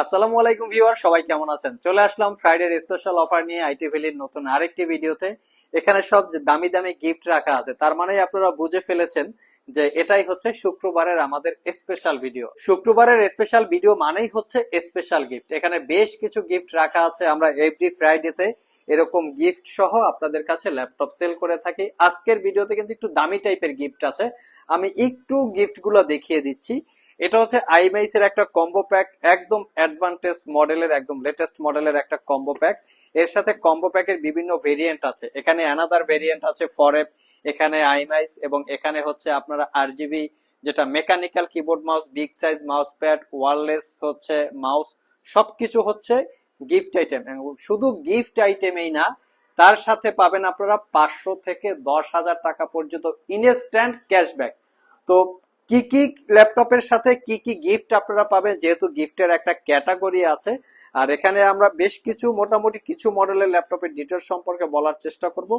আসসালামু আলাইকুম ভিউয়ার, সবাই কেমন আছেন? চলে আসলাম ফ্রাইডে স্পেশাল অফার নিয়ে আইটি ভ্যালির নতুন আরেকটি ভিডিওতে এখানে সব যে দামি দামি গিফট রাখা আছে, তার মানে আপনারা বুঝে ফেলেছেন যে এটাই হচ্ছে শুক্রবারের আমাদের স্পেশাল ভিডিও শুক্রবারের স্পেশাল ভিডিও মানেই হচ্ছে স্পেশাল গিফট এখানে বেশ কিছু গিফট রাখা আছে আমরা এভরি ফ্রাইডেতে এরকম গিফট সহ আপনাদের কাছে ল্যাপটপ সেল করে থাকি। আজকের ভিডিওতে কিন্তু একটু দামি টাইপের গিফট আছে। আমি একটু গিফটগুলো দেখিয়ে দিচ্ছি। এটা হচ্ছে আইমাইস এর একটা কম্বো প্যাক একদম অ্যাডভান্টেজ মডেলের একদম লেটেস্ট মডেলের একটা কম্বো প্যাক এর সাথে কম্বো প্যাকের বিভিন্ন ভেরিয়েন্ট আছে। এখানে অ্যানাদার ভেরিয়েন্ট আছে ফরেপ এখানে আইমাইস এবং এখানে হচ্ছে আপনারা আরজিবি যেটা mechanical keyboard mouse big size mouse pad wireless হচ্ছে মাউস সবকিছু হচ্ছে গিফট আইটেম শুধু গিফট আইটেমেই না, তার সাথে পাবেন আপনারা পাঁচশো থেকে দশ হাজার টাকা পর্যন্ত ইনস্ট্যান্ট ক্যাশব্যাক তো কি কি ল্যাপটপের সাথে কি কি গিফট আপনারা পাবেন? যেহেতু গিফটের একটা ক্যাটাগরি আছে। আর এখানে আমরা বেশ কিছু, মোটামুটি কিছু মডেলের ল্যাপটপের ডিটেলস সম্পর্কে বলার চেষ্টা করব।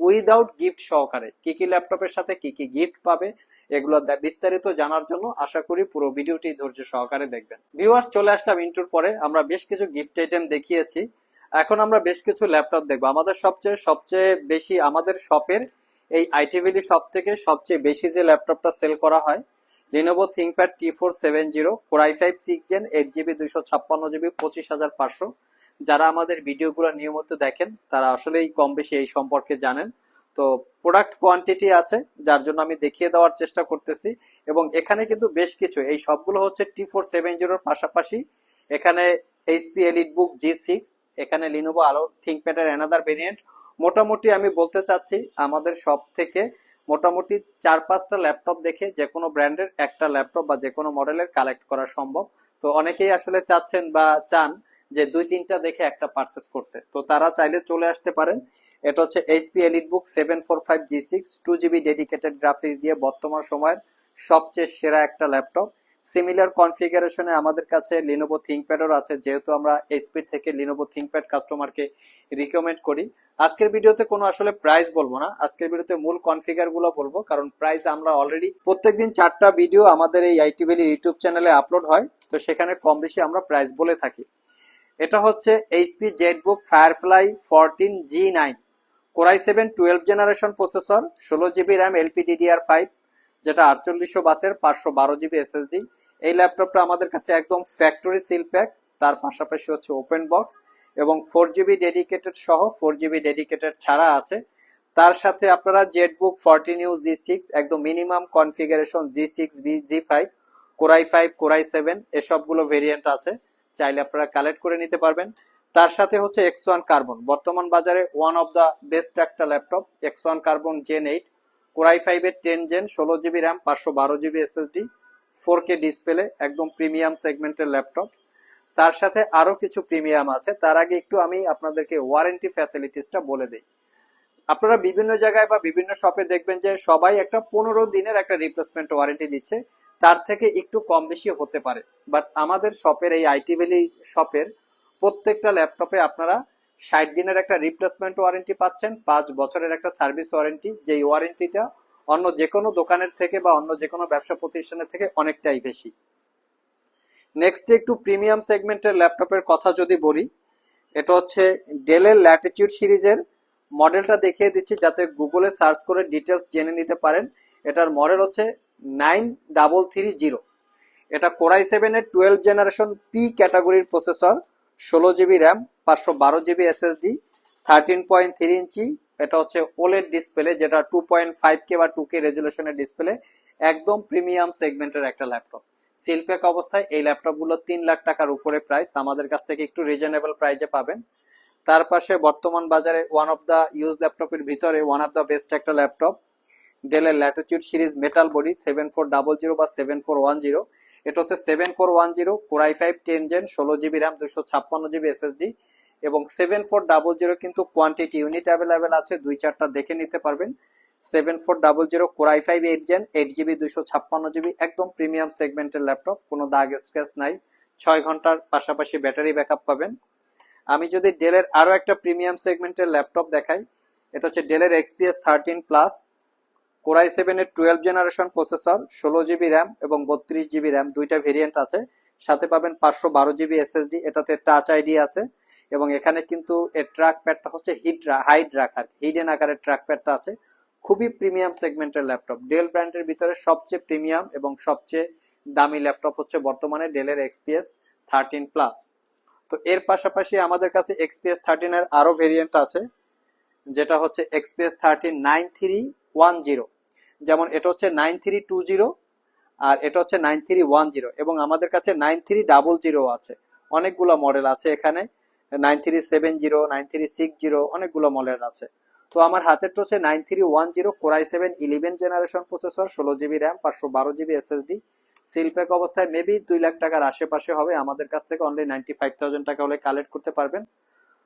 উইদাউট গিফট সহকারে কি কি ল্যাপটপের সাথে কি কি গিফট পাবে, এগুলো বিস্তারিত জানার জন্য আশা করি পুরো ভিডিওটি ধৈর্য সহকারে দেখবেন। ভিউয়ার্স চলে আসলাম ইন্টুর পরে, আমরা বেশ কিছু গিফট আইটেম দেখিয়েছি। এখন আমরা বেশ কিছু ল্যাপটপ দেখব। আমাদের সবচেয়ে সবচেয়ে বেশি আমাদের শপের এই আইটিভিডি সব থেকে সবচেয়ে বেশি যে ল্যাপটপটা সেল করা হয় Lenovo ThinkPad T four seven zero core i five six gen eight GB দুইশো ছাপ্পান্ন জিবি পঁচিশ হাজার পাঁচশো। যারা আমাদের ভিডিওগুলো নিয়মিত দেখেন, তারা আসলেই কম বেশি এই সম্পর্কে জানেন। তো প্রোডাক্ট কোয়ান্টিটি আছে, যার জন্য আমি দেখিয়ে দেওয়ার চেষ্টা করতেছি। এবং এখানে কিন্তু বেশ কিছু, এই সবগুলো হচ্ছে টি ফোর সেভেন জিরোর পাশাপাশি। এখানে HP elite book G six এখানে লিনোভো আলো থিঙ্কপ্যাডের অ্যানাদার ভেরিয়েন্ট মোটামুটি আমি বলতে চাচ্ছি, আমাদের সব থেকে মোটামুটি চার পাঁচটা ল্যাপটপ দেখে যে কোনো ব্র্যান্ডের একটা ল্যাপটপ বা যে কোনো মডেলের কালেক্ট করা সম্ভব। তো অনেকেই আসলে চাচ্ছেন বা চান যে দুই তিনটা দেখে একটা পারচেস করতে। তো তারা চাইলে চলে আসতে পারেন। এটা হচ্ছে HP elite book seven four five G six two GB dedicated graphics দিয়ে বর্তমান সময়ের সবচেয়ে সেরা একটা ল্যাপটপ। সিমিলার কনফিগারেশনে আমাদের কাছে লিনোভো থিঙ্কপ্যাডও আছে, যেহেতু আমরা এইচপি থেকে লিনোভো থিঙ্কপ্যাড কাস্টমারকে রিকমেন্ড করি। আজকের ভিডিওতে কোনো আসলে প্রাইস বলব না। আজকের ভিডিওতে মূল কনফিগারগুলো বলব, কারণ প্রাইস আমরা অলরেডি প্রত্যেকদিন চারটা ভিডিও আমাদের এই আইটি ভ্যালি ইউটিউব চ্যানেলে আপলোড হয়, তো সেখানে কম বেশি আমরা প্রাইস বলে থাকি। এটা হচ্ছে HP ZBook firefly fourteen G nine core i seven twelve generation processor ষোলো GB RAM LP LPDDR five যেটা আটচল্লিশশো বাসের পাঁচশো বারো জিবি এসএসডি এই ল্যাপটপটা আমাদের কাছে একদম ফ্যাক্টরি সিল প্যাক তার পাশাপাশি হচ্ছে ওপেন বক্স এবং ফোর জিবি ডেডিকেটেড সহ ফোর জিবি ডেডিকেটেড ছাড়া আছে। তার সাথে আপনারা ZBook fourteen U G six একদম minimum configuration G six B G five core i five core i seven এসবগুলো ভেরিয়েন্ট আছে। চাইলে আপনারা কালেক্ট করে নিতে পারবেন। তার সাথে হচ্ছে এক্স ওয়ান কার্বন বর্তমান বাজারে ওয়ান অফ দ্য বেস্ট একটা laptop X one carbon gen eight core i ফাইভের টেন জেন ষোলো জিবি র্যাম পাঁচশো বারো GB SSD four K display একদম প্রিমিয়াম সেগমেন্টের ল্যাপটপ তার সাথে আরও কিছু প্রিমিয়াম আছে। তার আগে একটু আমি আপনাদেরকে ওয়ারেন্টি ফ্যাসিলিটিসটা বলে দিই। আপনারা বিভিন্ন জায়গায় বা বিভিন্ন শপে দেখবেন যে সবাই একটা পনেরো দিনের একটা রিপ্লেসমেন্ট ওয়ারেন্টি দিচ্ছে। তার থেকে একটু কম বেশি হতে পারে। বাট আমাদের শপের এই আইটি ভ্যালি শপের প্রত্যেকটা ল্যাপটপে আপনারা ষাট দিনের একটা রিপ্লেসমেন্ট ওয়ারেন্টি পাচ্ছেন, পাঁচ বছরের একটা সার্ভিস ওয়ারেন্টি যেই ওয়ারেন্টিটা অন্য যে কোনো দোকানের থেকে বা অন্য যে কোনো ব্যবসা প্রতিষ্ঠানের থেকে অনেকটাই বেশি। নেক্সট একটু প্রিমিয়াম সেগমেন্টের ল্যাপটপের কথা যদি বলি, এটা হচ্ছে ডেলের ল্যাটিটিউড সিরিজের মডেলটা দেখিয়ে দিচ্ছি যাতে গুগলে সার্চ করে ডিটেলস জেনে নিতে পারেন। এটার মডেল হচ্ছে নাইন ডাবল থ্রি জিরো এটা কোরাই সেভেনের টুয়েলভ জেনারেশন পি ক্যাটাগরির প্রসেসর ষোলো জিবি র্যাম পাঁচশো বারো GB SSD thirteen point three inch. এটা হচ্ছে ওলেড ডিসপ্লে যেটা টু পয়েন্ট ফাইভ কে বা টু কে রেজুলেশনের ডিসপ্লে একদম প্রিমিয়াম সেগমেন্টের একটা ল্যাপটপ সিলপ্যাক অবস্থায় এই ল্যাপটপগুলো তিন লাখ টাকার উপরে প্রাইস আমাদের কাছ থেকে একটু রিজনেবল প্রাইজে পাবেন। তার পাশে বর্তমান বাজারে ওয়ান অফ দ্য ইউজ ল্যাপটপের ভিতরে ওয়ান অফ দ্য বেস্ট একটা ল্যাপটপ ডেলের latitude series metal body seven four double zero বা সেভেন ফোর ওয়ান জিরো এটা হচ্ছে seven four one zero core i five ten gen ষোলো জিবি র্যাম দুশো ছাপ্পান্ন জিবি এসএসডি এবং সেভেন ফোর ডাবল জিরো কিন্তু কোয়ান্টিটি ইউনিট অ্যাভেলেবেল আছে, দুই চারটা দেখে নিতে পারবেন। Seven four double zero core i five eight gen eight GB দুইশো ছাপ্পান্ন জিবি একদম প্রিমিয়াম সেগমেন্টের ল্যাপটপ কোনো দাগ স্ক্র্যাচ নাই। ছয় ঘণ্টার পাশাপাশি ব্যাটারি ব্যাকআপ পাবেন। আমি যদি ডেলের আরও একটা প্রিমিয়াম সেগমেন্টের ল্যাপটপ দেখাই, এটা হচ্ছে ডেলের XPS thirteen plus core i সেভেনের টুয়েলভ জেনারেশন প্রসেসর ষোলো জিবি র্যাম এবং বত্রিশ জিবি র্যাম দুইটা ভেরিয়েন্ট আছে। সাথে পাবেন পাঁচশো বারো জিবি এসএসডি এটাতে টাচ আইডি আছে। এবং এখানে কিন্তু এর ট্র্যাক প্যাডটা হচ্ছে হিট হাইড রাখার হিডেন আকারের ট্র্যাক প্যাডটা আছে। খুবই প্রিমিয়াম সেগমেন্টের ল্যাপটপ ডেল ব্র্যান্ডের ভিতরে সবচেয়ে প্রিমিয়াম এবং সবচেয়ে দামি ল্যাপটপ হচ্ছে বর্তমানে ডেলের এক্সপিএস থার্টিন প্লাস তো এর পাশাপাশি আমাদের কাছে এক্সপিএস থার্টিন এর আরও ভেরিয়েন্ট আছে, যেটা হচ্ছে XPS thirteen nine three one zero যেমন এটা হচ্ছে নাইন থ্রি টু জিরো আর এটা হচ্ছে নাইন থ্রি ওয়ান জিরো এবং আমাদের কাছে নাইন থ্রি ডাবল জিরো আছে। অনেকগুলো মডেল আছে এখানে nine three seven zero nine three six zero অনেকগুলো মডেল আছে। তো আমার হাতেরটা হচ্ছে nine three one zero, core i seven, eleven generation processor, ষোলো জিবি র্যাম, পাঁচশো বারো জিবি এসএসডি সিলপ্যাক অবস্থায় মেবি দুই লাখ টাকার আশেপাশে হবে। আমাদের কাছ থেকে অনলি নাইনটি ফাইভ থাউজেন্ড টাকা হলে কালেক্ট করতে পারবেন।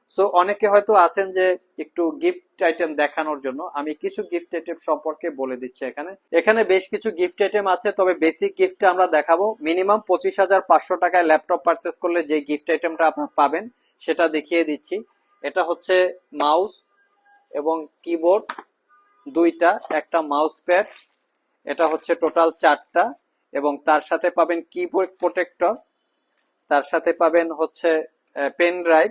সো অনেকে হয়তো আছেন যে একটু গিফট আইটেম দেখানোর জন্য। আমি কিছু গিফট আইটেম সম্পর্কে বলে দিচ্ছি এখানে। এখানে বেশ কিছু গিফট আইটেম আছে, তবে বেসিক গিফটটা আমরা দেখাবো। মিনিমাম পঁচিশ হাজার পাঁচশো টাকায় ল্যাপটপ পারচেস করলে যে গিফট আইটেমটা আপনারা পাবেন, সেটা দেখিয়ে দিচ্ছি। এটা হচ্ছে মাউস এবং কিবোর্ড দুইটা, একটা মাউস প্যাড এটা হচ্ছে টোটাল চারটা, এবং তার সাথে পাবেন কিবোর্ড প্রোটেক্টর তার সাথে পাবেন হচ্ছে পেন ড্রাইভ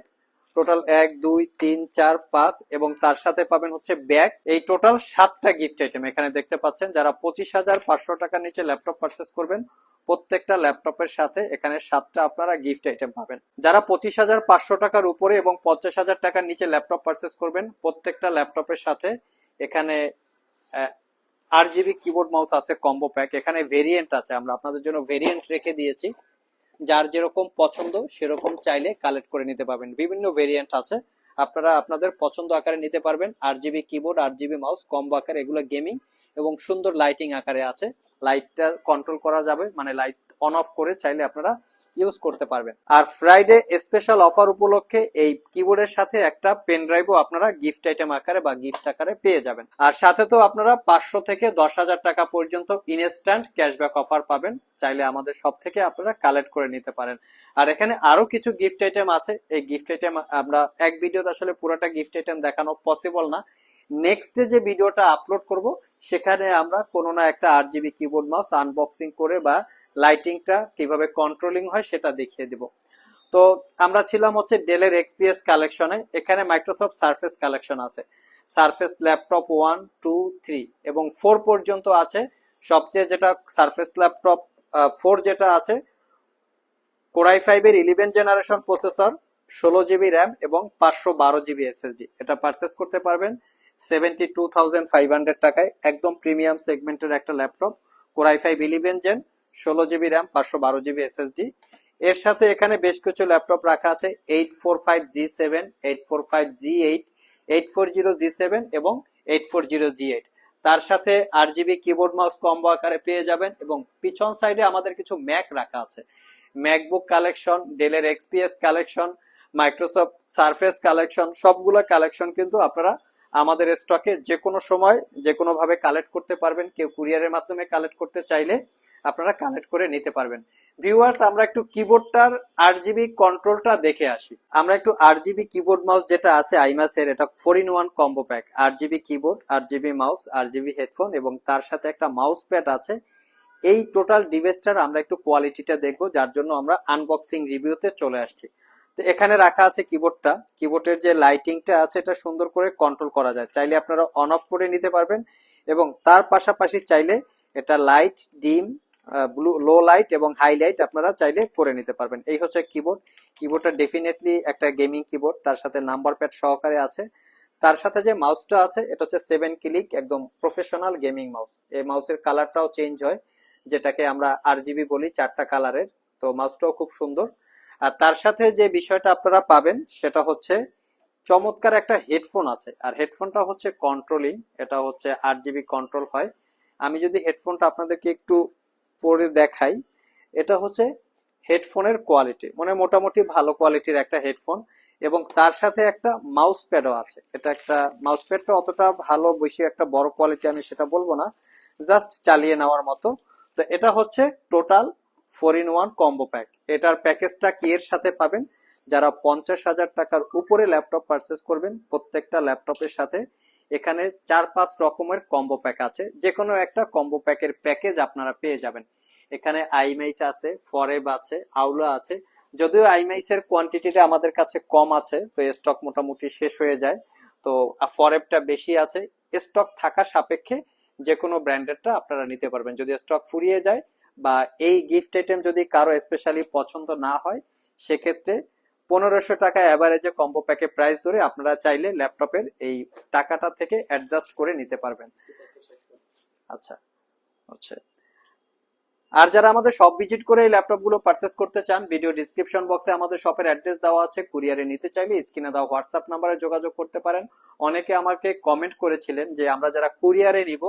টোটাল এক, দুই, তিন, চার, পাঁচ, এবং তার সাথে পাবেন হচ্ছে ব্যাগ এই টোটাল সাতটা গিফট আইটেম এখানে দেখতে পাচ্ছেন, যারা পঁচিশ হাজার পাঁচশো টাকার নিচে ল্যাপটপ পারচেস করবেন প্রত্যেকটা ল্যাপটপের সাথে এখানে সাতটা আপনারা গিফট আইটেম পাবেন। যারা পঁচিশ হাজার পাঁচশো টাকার উপরে এবং পঞ্চাশ হাজার টাকার নিচে ল্যাপটপ পারচেস করবেন, প্রত্যেকটা ল্যাপটপের সাথে এখানে আট জিবি কিবোর্ড মাউস আছে কম্বো প্যাক এখানে ভেরিয়েন্ট আছে, আমরা আপনাদের জন্য ভেরিয়েন্ট রেখে দিয়েছি। যার যেরকম পছন্দ, সেরকম চাইলে কালেক্ট করে নিতে পারবেন। বিভিন্ন ভেরিয়েন্ট আছে। আপনারা আপনাদের পছন্দ আকারে নিতে পারবেন। আট জিবি কিবোর্ড আট জিবি মাউস কম্বো আকারে, এগুলো গেমিং এবং সুন্দর লাইটিং আকারে আছে। লাইটটা কন্ট্রোল করা যাবে মানে লাইট অন অফ করে চাইলে আপনারা ইউজ করতে পারবেন। আর ফ্রাইডে স্পেশাল অফার উপলক্ষে এই কিবোর্ডের সাথে একটা পেন ড্রাইভও আপনারা গিফট আইটেম আকারে বা গিফট আকারে পেয়ে যাবেন। আর সাথে তো আপনারা পাঁচশো থেকে দশ হাজার টাকা পর্যন্ত ইনস্ট্যান্ট ক্যাশব্যাক অফার পাবেন, চাইলে আমাদের সব থেকে আপনারা কালেক্ট করে নিতে পারেন। আর এখানে আরও কিছু গিফট আইটেম আছে। এই গিফট আইটেম আমরা এক ভিডিওতে আসলে পুরোটা গিফট আইটেম দেখানো পসিবল না। নেক্সট যে ভিডিওটা আপলোড করব, সেখানে আমরা কোনো না একটা আট জিবি কিবোর্ড মাউস আনবক্সিং করে বা লাইটিংটা কীভাবে কন্ট্রোলিং হয় সেটা দেখিয়ে দিব। তো আমরা ছিলাম হচ্ছে ডেলের এক্সপিএস কালেকশনে এখানে মাইক্রোসফট সারফেস কালেকশন আছে। Surface laptop one two three এবং ফোর পর্যন্ত আছে। সবচেয়ে যেটা সারফেস ল্যাপটপ ফোর যেটা আছে কোরাই ফাইভের ইলেভেন জেনারেশন প্রসেসর ষোলো জিবি র্যাম এবং পাঁচশো বারো জিবি এসএসডি এটা পারচেস করতে পারবেন। Seventy two thousand five hundred টাকায় একদম প্রিমিয়াম সেগমেন্টের একটা laptop. Core i five eleven gen ষোলো জিবি র্যাম পাঁচশো বারো জিবি এসএসডি এর সাথে এখানে বেশ কিছু ল্যাপটপ রাখা আছে eight four five G seven eight four five G eight eight four zero G seven এবং eight four zero G eight তার সাথে আট জিবি কিবোর্ড মাউস কম্বো আকারে পেয়ে যাবেন এবং পিছন সাইডে আমাদের কিছু ম্যাক রাখা আছে। ম্যাকবুক কালেকশন ডেলের XPS collection Microsoft surface collection সবগুলো কালেকশন কিন্তু আপনারা আমাদের স্টকে যে কোনো সময় যে কোনো ভাবে কালেক্ট করতে পারবেন। কেউ কুরিয়ারের মাধ্যমে কালেক্ট করতে চাইলে আপনারা কালেক্ট করে নিতে পারবেন। ভিউয়ার্স আমরা একটু কিবোর্ডটার আট জিবি কন্ট্রোলটা দেখে আসি। আমরা একটু আট জিবি কিবোর্ড মাউস যেটা আছে আইমাসের এটা four in one combo pack আট জিবি কিবোর্ড আট জিবি মাউস আট জিবি হেডফোন এবং তার সাথে একটা মাউস প্যাড আছে। এই টোটাল ডিভাইসটার আমরা একটু কোয়ালিটিটা দেখব, যার জন্য আমরা আনবক্সিং রিভিউতে চলে আসছি। তো এখানে রাখা আছে কিবোর্ডটা কিবোর্ডের যে লাইটিংটা আছে, এটা সুন্দর করে কন্ট্রোল করা যায়। চাইলে আপনারা অন অফ করে নিতে পারবেন এবং তার পাশাপাশি চাইলে এটা light dim blue low light এবং হাই লাইট আপনারা চাইলে করে নিতে পারবেন। এই হচ্ছে কিবোর্ড কিবোর্ডটা ডেফিনেটলি একটা গেমিং কিবোর্ড তার সাথে নাম্বার প্যাড সহকারে আছে। তার সাথে যে মাউসটা আছে, এটা হচ্ছে সেভেন ক্লিক একদম প্রফেশনাল গেমিং মাউস এই মাউসের কালারটাও চেঞ্জ হয়, যেটাকে আমরা আর বলি, চারটা কালারের তো মাউসটাও খুব সুন্দর। আর তার সাথে যে বিষয়টা আপনারা পাবেন, সেটা হচ্ছে চমৎকার একটা হেডফোন আছে। আর হেডফোনটা হচ্ছে কন্ট্রোলিং এটা হচ্ছে আট জিবি কন্ট্রোল হয়। আমি যদি হেডফোনটা আপনাদেরকে একটু পরে দেখাই, এটা হচ্ছে হেডফোনের কোয়ালিটি মানে মোটামুটি ভালো কোয়ালিটির একটা হেডফোন। এবং তার সাথে একটা মাউস প্যাডও আছে। এটা একটা মাউস প্যাডটা অতটা ভালো, বেশি একটা বড় কোয়ালিটি আমি সেটা বলব না জাস্ট চালিয়ে নেওয়ার মতো। তো এটা হচ্ছে total four in one combo pack. এটার প্যাকেজটা কি এর সাথে পাবেন? যারা পঞ্চাশ হাজার টাকার উপরে ল্যাপটপ পারচেস করবেন, প্রত্যেকটা ল্যাপটপের সাথে এখানে চার পাঁচ রকমের কম্বো প্যাক আছে। যে কোনো একটা কম্বো প্যাকের প্যাকেজ আপনারা পেয়ে যাবেন। এখানে আইমাইস আছে ফরেব আছে আউলা আছে। যদিও আইমাইস এর কোয়ান্টিটিটা আমাদের কাছে কম আছে, তো স্টক মোটামুটি শেষ হয়ে যায়। তো ফরেবটা বেশি আছে। স্টক থাকা সাপেক্ষে যে কোনো ব্র্যান্ডেরটা আপনারা নিতে পারবেন। যদি স্টক ফুরিয়ে যায় বা এই গিফট আইটেম যদি কারও স্পেশালি পছন্দ না হয়, সেক্ষেত্রে পনেরোশো টাকা অ্যাভারেজে কম্বো প্যাকে প্রাইস ধরে আপনারা চাইলে ল্যাপটপের এই টাকাটা থেকে অ্যাডজাস্ট করে নিতে পারবেন। আচ্ছা আচ্ছা। আর যারা আমাদের সব ভিজিট করে এই ল্যাপটপগুলো পারচেস করতে চান ভিডিও ডিসক্রিপশন বক্সে আমাদের শপের অ্যাড্রেস দেওয়া আছে কুরিয়ারে নিতে চাইলে স্ক্রিনে দেওয়া হোয়াটসঅ্যাপ নাম্বারে যোগাযোগ করতে পারেন। অনেকে আমাকে কমেন্ট করেছিলেন যে আমরা যারা কুরিয়ারে নিব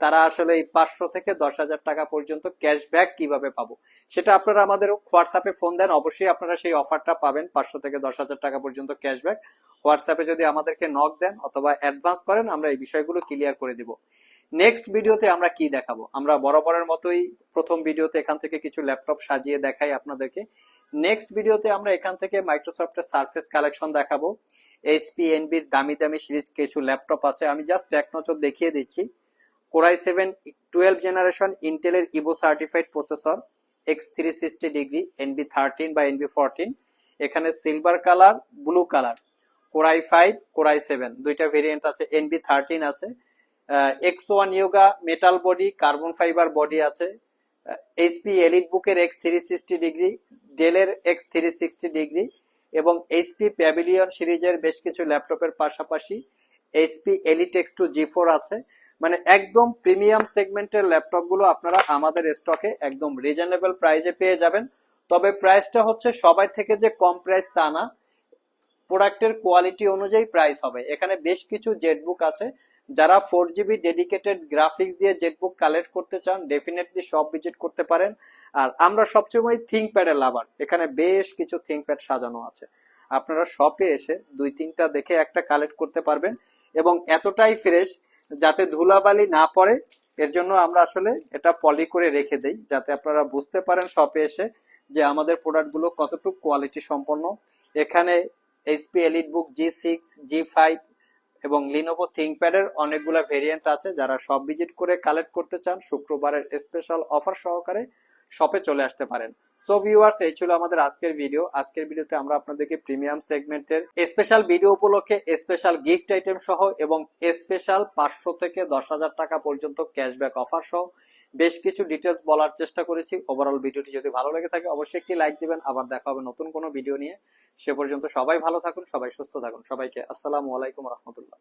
তারা আসলে এই পাঁচশো থেকে দশ হাজার টাকা পর্যন্ত ক্যাশব্যাক কীভাবে পাবো? সেটা আপনারা আমাদের হোয়াটসঅ্যাপে ফোন দেন। অবশ্যই আপনারা সেই অফারটা পাবেন, পাঁচশো থেকে দশ হাজার টাকা পর্যন্ত ক্যাশব্যাক হোয়াটসঅ্যাপে যদি আমাদেরকে নক দেন অথবা অ্যাডভান্স করেন, আমরা এই বিষয়গুলো ক্লিয়ার করে দিব। নেক্সট ভিডিওতে আমরা কি দেখাবো? আমরা বরাবরের মতোই প্রথম ভিডিওতে এখান থেকে কিছু ল্যাপটপ সাজিয়ে দেখাই আপনাদেরকে। নেক্সট ভিডিওতে আমরা এখান থেকে মাইক্রোসফটের সারফেস কালেকশন দেখাবো। এইচপি এনবির দামি দামি সিরিজ কিছু ল্যাপটপ আছে। আমি জাস্ট এক নজর দেখিয়ে দিচ্ছি। Core i seven twelve generation ইন্টেলের Evo certified processor X three sixty degree NB thirteen বা এনবি ফোরটিন এখানে silver colour, blue colour. Core i five, core i seven, দুইটা ভেরিয়েন্ট আছে এনবি থার্টিন আছে X one Yoga metal body carbon fibre body আছে HP Elite বুকের X three sixty degree ডেলের X three sixty degree, এবং HP Pavilion সিরিজের বেশ কিছু ল্যাপটপের পাশাপাশি HP Elite X two G four আছে মানে একদম প্রিমিয়াম সেগমেন্টের ল্যাপটপগুলো আপনারা আমাদের স্টকে একদম রিজনেবল প্রাইসে পেয়ে যাবেন। তবে প্রাইসটা হচ্ছে সবার থেকে যে কম প্রাইস তা না। প্রোডাক্টের কোয়ালিটি অনুযায়ী প্রাইস হবে। এখানে বেশ কিছু জেটবুক আছে। যারা ফোর জিবি ডেডিকেটেড গ্রাফিক্স দিয়ে জেটবুক কালেক্ট করতে চান, ডেফিনেটলি সব ভিজিট করতে পারেন। আর আমরা সবসময় থিঙ্ক প্যাডের লাভার। এখানে বেশ কিছু থিঙ্ক প্যাড সাজানো আছে। আপনারা শপে এসে দুই তিনটা দেখে একটা কালেক্ট করতে পারবেন। এবং এতটাই ফ্রেশ যাতে ধুলাবালি না পড়ে, এর জন্য আমরা আসলে এটা পলি করে রেখে দেই, যাতে আপনারা বুঝতে পারেন শপে এসে যে আমাদের প্রোডাক্টগুলো কতটুকু কোয়ালিটি সম্পন্ন। এখানে HP EliteBook G six G five এবং লিনোভো থিঙ্কপ্যাডের অনেকগুলো ভেরিয়েন্ট আছে, যারা সব ভিজিট করে কালেক্ট করতে চান, শুক্রবারের স্পেশাল অফার সহকারে শপে চলে আসতে পারেন। সো ভিউয়ার্স এই ছিল আমাদের আজকের ভিডিও আজকের ভিডিওতে আমরা আপনাদেরকে প্রিমিয়াম সেগমেন্টের স্পেশাল ভিডিও উপলক্ষে স্পেশাল গিফট আইটেম সহ এবং স্পেশাল পাঁচশো থেকে দশ হাজার টাকা পর্যন্ত ক্যাশব্যাক অফার সহ বেশ কিছু ডিটেলস বলার চেষ্টা করেছি। ওভারঅল ভিডিওটি যদি ভালো লেগে থাকে, অবশ্যই একটি লাইক দিবেন। আবার দেখা হবে নতুন কোনো ভিডিও নিয়ে। সে পর্যন্ত সবাই ভালো থাকুন, সবাই সুস্থ থাকুন। সবাইকে আসসালামু আলাইকুম রহমতুল্লাহ।